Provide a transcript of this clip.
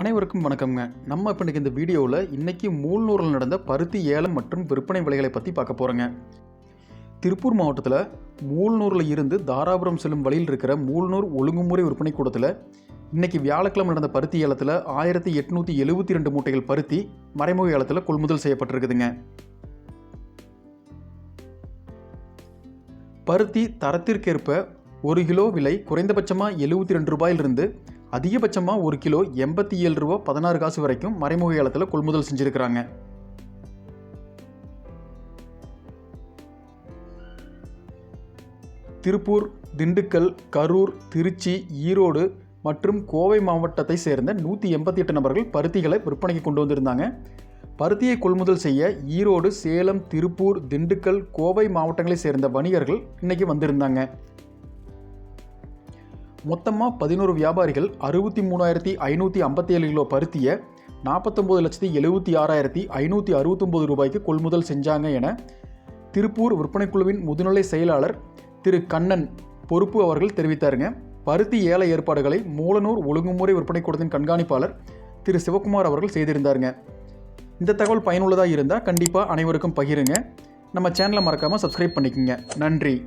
அனைவருக்கும் வணக்கம்ங்க. நம்ம இப்போ இன்றைக்கி இந்த வீடியோவில் இன்றைக்கி மூல்நூரில் நடந்த பருத்தி ஏலம் மற்றும் விற்பனை விலைகளை பற்றி பார்க்க போகிறோங்க திருப்பூர் மாவட்டத்தில் மூல்நூரில் இருந்து தாராபுரம் செல்லும் வழியில் இருக்கிற மூல்நூர் ஒழுங்குமுறை விற்பனை கூடத்தில் இன்றைக்கி வியாழக்கிழமை நடந்த பருத்தி ஏலத்தில் ஆயிரத்தி எட்நூற்றி எழுபத்தி ரெண்டு மூட்டைகள் பருத்தி மறைமுக ஏலத்தில் கொள்முதல் செய்யப்பட்டிருக்குதுங்க. பருத்தி தரத்திற்கேற்ப ஒரு கிலோ விலை குறைந்தபட்சமாக எழுபத்தி ரெண்டு ரூபாயிலிருந்து அதிகபட்சமாக ஒரு கிலோ எண்பத்தி ஏழு ரூபா பதினாறு காசு வரைக்கும் மறைமுக ஏலத்தில் கொள்முதல் செஞ்சுருக்கிறாங்க. திருப்பூர் திண்டுக்கல் கரூர் திருச்சி ஈரோடு மற்றும் கோவை மாவட்டத்தை சேர்ந்த நூற்றி எண்பத்தி எட்டு நபர்கள் பருத்திகளை விற்பனைக்கு கொண்டு வந்திருந்தாங்க. பருத்தியை கொள்முதல் செய்ய ஈரோடு சேலம் திருப்பூர் திண்டுக்கல் கோவை மாவட்டங்களை சேர்ந்த வணிகர்கள் இன்னைக்கு வந்திருந்தாங்க. மொத்தமாக பதினோரு வியாபாரிகள் அறுபத்தி மூணாயிரத்தி ஐநூற்றி ஐம்பத்தேழு கிலோ பருத்தியை நாற்பத்தொம்போது லட்சத்தி எழுபத்தி ஆறாயிரத்தி ஐநூற்றி அறுபத்தொம்போது ரூபாய்க்கு கொள்முதல் செஞ்சாங்க என திருப்பூர் விற்பனைக்குழுவின் முதுநிலை செயலாளர் திரு கண்ணன் பொறுப்பு அவர்கள் தெரிவித்தாருங்க. பருத்தி ஏல ஏற்பாடுகளை மூலனூர் ஒழுங்குமுறை விற்பனை கூடத்தின் கண்காணிப்பாளர் திரு சிவகுமார் அவர்கள் செய்திருந்தாருங்க. இந்த தகவல் பயனுள்ளதாக இருந்தால் கண்டிப்பாக அனைவருக்கும் பகிருங்க. நம்ம சேனலை மறக்காமல் சப்ஸ்கிரைப் பண்ணிக்கோங்க. நன்றி.